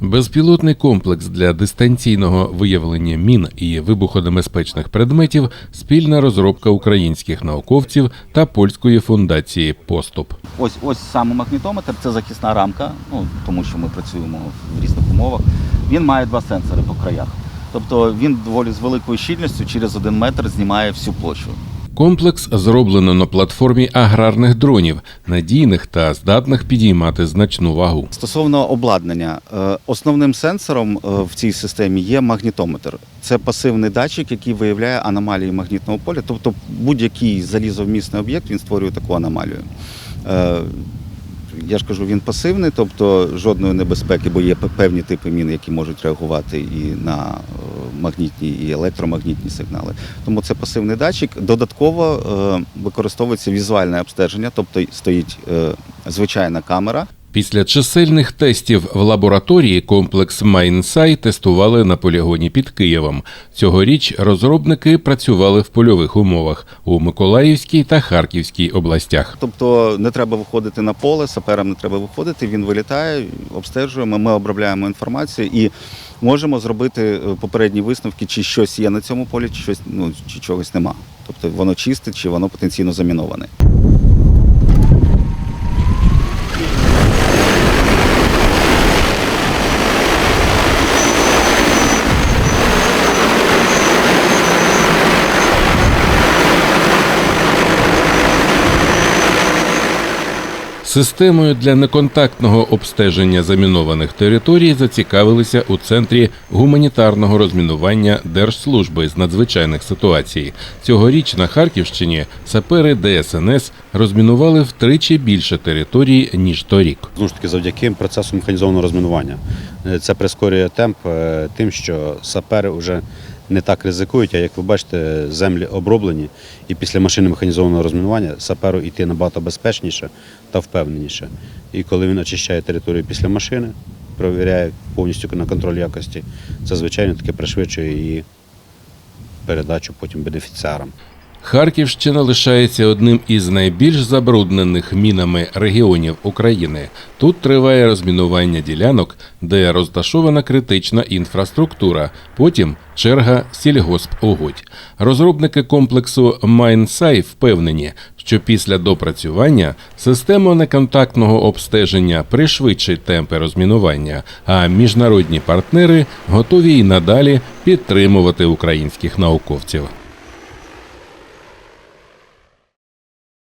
Безпілотний комплекс для дистанційного виявлення мін і вибухонебезпечних предметів спільна розробка українських науковців та польської фундації Поступ. Ось ось саме магнітометр, це захисна рамка, ну тому що ми працюємо в різних умовах. Він має два сенсори по краях. Тобто він доволі з великою щільністю через один метр знімає всю площу. Комплекс зроблено на платформі аграрних дронів, надійних та здатних підіймати значну вагу. Стосовно обладнання, е, основним сенсором е, в цій системі є магнітометр. Це пасивний датчик, який виявляє аномалії магнітного поля. Тобто будь-який залізовмісний об'єкт він створює таку аномалію. Е, Я ж кажу, він пасивний, тобто жодної небезпеки, бо є певні типи мін, які можуть реагувати і на магнітні, і електромагнітні сигнали. Тому це пасивний датчик. Додатково е, використовується візуальне обстеження, тобто стоїть е, звичайна камера. Після чисельних тестів в лабораторії комплекс Майнсай тестували на полігоні під Києвом. Цьогоріч розробники працювали в польових умовах у Миколаївській та Харківській областях. Тобто не треба виходити на поле, саперам не треба виходити. Він вилітає, обстежуємо. Ми обробляємо інформацію і можемо зробити е, попередні висновки, чи щось є на цьому полі, чи щось ну чи чогось нема. Тобто воно чисте, чи воно потенційно заміноване. Системою для неконтактного обстеження замінованих територій зацікавилися у центрі гуманітарного розмінування Держслужби з надзвичайних ситуацій. Цьогоріч на Харківщині сапери ДСНС розмінували втричі більше територій ніж торік. Знову ж таки, завдяки процесу механізованого розмінування. Е, Це прискорює темп е, тим, що сапери вже не так ризикують, а як ви бачите, землі оброблені, і після машини механізованого розмінування саперу йти набагато безпечніше та впевненіше. І коли він очищає територію після машини, провіряє повністю на контроль якості, це звичайно таки пришвидшує її передачу потім бенефіціарам. Харківщина лишається одним із найбільш забруднених мінами регіонів України. Тут триває розмінування ділянок, де розташована критична інфраструктура. Потім черга сільгоспугодь. Розробники комплексу Майнсай впевнені, що після допрацювання система неконтактного обстеження пришвидшить темпи розмінування, а міжнародні партнери готові й надалі підтримувати українських науковців.